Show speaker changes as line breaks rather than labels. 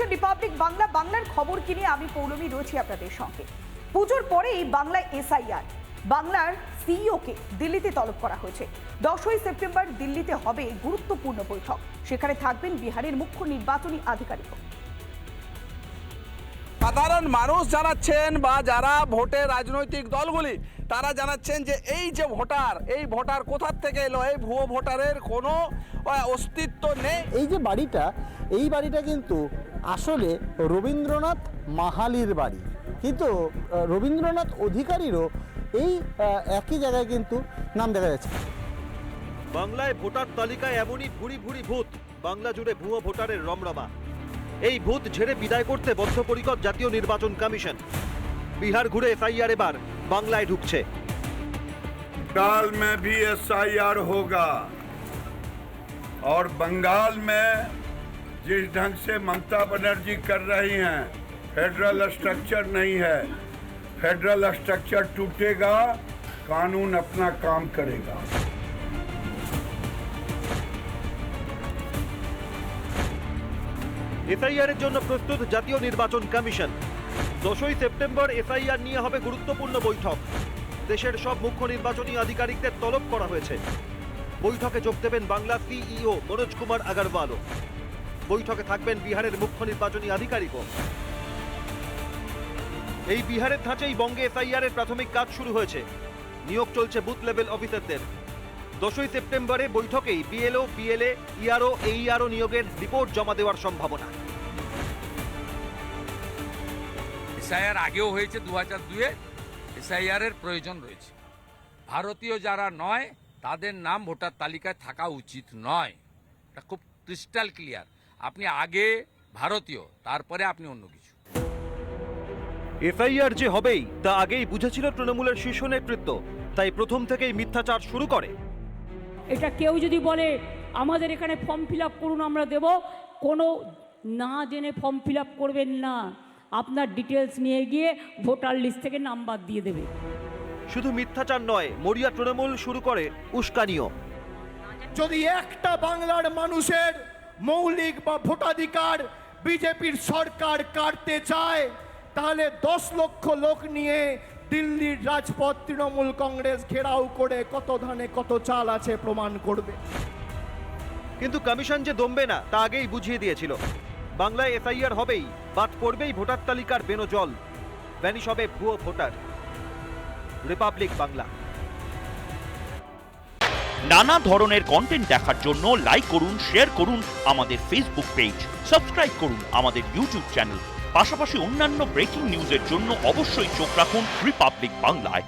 Republic Bangla, বাংলার খবর কিনে আমি পৌলমী রয়েছি আপনাদের সঙ্গে। পুজোর পরেই বাংলায় এসআইআর বাংলার সিইওকে দিল্লিতে তলব করা হয়েছে। দশই সেপ্টেম্বর দিল্লিতে হবে গুরুত্বপূর্ণ বৈঠক। সেখানে থাকবেন বিহারের মুখ্য নির্বাচনী আধিকারিক।
সাধারণ মানুষ জানাচ্ছেন বা যারা ভোটে রাজনৈতিক দলগুলি তারা জানাচ্ছেন যে এই যে ভোটার এই ভোটার কোথার থেকে এলো? এই ভুয়ো ভোটারের কোনো অস্তিত্ব নেই।
এই যে বাড়িটা এই বাড়িটা কিন্তু আসলে রবীন্দ্রনাথ মাহালির বাড়ি। কিন্তু রবীন্দ্রনাথ অধিকারীরও এই একই জায়গায় কিন্তু নাম দেখা যাচ্ছে।
বাংলায় ভোটার তালিকায় এমনই ভুরি ভুরি ভূত। বাংলা জুড়ে ভুয়ো ভোটারের রমরমা। এই ভূত ঝেড়ে বিদায় করতে বদ্ধপরিকর জাতীয় নির্বাচন কমিশন। বিহার ঘুরে এফআইআর এবার। বাংলায় ঢুকছে
बंगाल में भी एसआईआर होगा और बंगाल में जिस ढंग से ममता बनर्जी कर रही हैं फेडरल स्ट्रक्चर नहीं है फेडरल स्ट्रक्चर टूटेगा कानून अपना काम करेगा
এফআইআর এর জন্য প্রস্তুত জাতীয় নির্বাচন কমিশন দশই সেপ্টেম্বর এফআইআর নিয়ে হবে গুরুত্বপূর্ণ বৈঠক। দেশের সব মুখ্য নির্বাচনী আধিকারিকদের তলব করা হয়েছে। বৈঠকে যোগ দেবেন বাংলা সিইও মনোজ কুমার আগারওয়ালও। বৈঠকে থাকবেন বিহারের মুখ্য নির্বাচনী আধিকারিকও। এই বিহারের ধাঁচেই বঙ্গে এফআইআর এর প্রাথমিক কাজ শুরু হয়েছে। নিয়োগ চলছে বুথ লেভেল অফিসারদের। দশই সেপ্টেম্বরে বৈঠকেই বিএলও বিএলএ ইআরও, এইআরও নিয়োগের রিপোর্ট জমা দেওয়ার সম্ভাবনা।
এসআইআর আগেও হয়েছে দু হাজার দুয়ে এসআইআর এর প্রয়োজন রয়েছে। ভারতীয় যারা নয় তাদের নাম ভোটার তালিকায় থাকা উচিত নয়। এটা খুব ক্রিস্টাল ক্লিয়ার। আপনি আগে ভারতীয় তারপরে আপনি অন্য কিছু।
এফআইআর যে হবেই তা আগেই বুঝেছিল তৃণমূলের শীর্ষ নেতৃত্ব তাই প্রথম থেকেই মিথ্যাচার শুরু করে।
এটা কেউ যদি বলে আমাদের এখানে ফর্ম ফিল আপ করুন আমরা দেব কোনো না জেনে ফর্ম ফিল আপ করবেন না। আপনার ডিটেলস নিয়ে গিয়ে ভোটার লিস্ট থেকে নাম্বার দিয়ে দেবে।
শুধু মিথ্যাচার নয় মরিয়া তৃণমূল শুরু করে উস্কানিও।
যদি একটা বাংলার মানুষের মৌলিক বা ভোটাধিকার বিজেপির সরকার কাটতে চায় তাহলে দশ লক্ষ লোক নিয়ে দিল্লির রাজপথ তৃণমূল কংগ্রেস ঘেরাও করে কত ধানে কত চাল আছে প্রমাণ করবে।
কিন্তু কমিশন যে দমবে না তা আগেই বুঝিয়ে দিয়েছিল। বাংলায় এফআইআর হবেই, বাদ পড়বেই ভোটার তালিকার বেনো জল ভ্যানিশ হবে ভুয়ো ভোটার। রিপাবলিক বাংলা।
নানা ধরনের কন্টেন্ট দেখার জন্য লাইক করুন শেয়ার করুন আমাদের ফেসবুক পেজ সাবস্ক্রাইব করুন আমাদের ইউটিউব চ্যানেল পাশাপাশি অন্যান্য ব্রেকিং নিউজের জন্য অবশ্যই চোখ রাখুন রিপাবলিক বাংলায়